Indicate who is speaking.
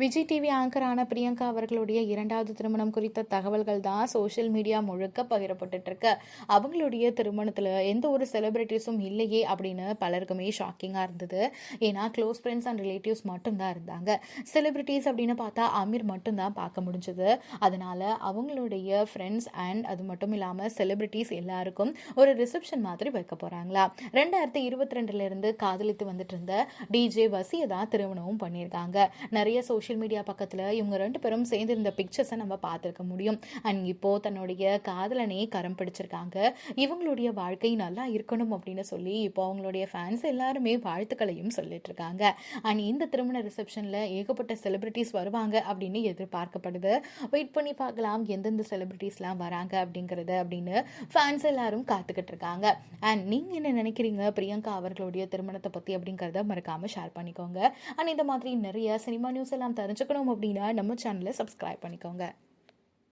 Speaker 1: Vijay TV ஆங்கரான Priyanka அவர்களுடைய இரண்டாவது திருமணம் குறித்த தகவல்கள் தான் சோஷியல் மீடியா முழுக்க பகிரப்பட்டு இருக்கு அவங்களுடைய திருமணத்தில் எந்த ஒரு செலிபிரிட்டிஸும் இல்லையே அப்படின்னு பலருக்குமே ஷாக்கிங்காக இருந்தது. ஏன்னா க்ளோஸ் ஃப்ரெண்ட்ஸ் அண்ட் ரிலேட்டிவ்ஸ் மட்டும்தான் இருந்தாங்க. செலிபிரிட்டிஸ் அப்படின்னு பார்த்தா அமீர் மட்டும்தான் பார்க்க முடிஞ்சது. அதனால அவங்களுடைய ஃப்ரெண்ட்ஸ் அண்ட் அது மட்டும் இல்லாமல் செலிபிரிட்டிஸ் எல்லாருக்கும் ஒரு ரிசப்ஷன் மாதிரி வைக்க போகிறாங்களா ரெண்டாயிரத்தி இருபத்தி ரெண்டுலேருந்து காதலித்து வந்துட்டு இருந்த டிஜே வசியை தான் திருமணமும் பண்ணியிருக்காங்க. நிறைய சோஷியல் சோஷியல் மீடியா பக்கத்தில் இவங்க ரெண்டு பேரும் சேர்ந்து இருந்த பிக்சர்ஸை நம்ம பார்த்துருக்க முடியும். அண்ட் இப்போது தன்னுடைய காதலனே கரம் பிடிச்சிருக்காங்க. இவங்களுடைய வாழ்க்கை நல்லா இருக்கணும் அப்படின்னு சொல்லி இப்போ அவங்களுடைய ஃபேன்ஸ் எல்லாருமே வாழ்த்துக்களையும் சொல்லிட்டு இருக்காங்க. அண்ட் இந்த திருமண ரிசப்ஷனில் ஏகப்பட்ட செலிபிரிட்டிஸ் வருவாங்க அப்படின்னு எதிர்பார்க்கப்படுது. வெயிட் பண்ணி பார்க்கலாம் எந்தெந்த செலிபிரிட்டிஸ்லாம் வராங்க அப்படிங்கிறது அப்படின்னு ஃபேன்ஸ் எல்லாரும் காத்துக்கிட்டு இருக்காங்க. அண்ட் நீங்கள் என்ன நினைக்கிறீங்க? பிரியங்கா அவர்களுடைய திருமணத்தை பற்றி அப்படிங்கிறத மறக்காமல் ஷேர் பண்ணிக்கோங்க. அண்ட் இந்த மாதிரி நிறைய சினிமா நியூஸ் எல்லாம் தெரிஞ்சுக்கணும் அப்படின்னா நம்ம சேனலை சப்ஸ்கிரைப் பண்ணிக்கோங்க.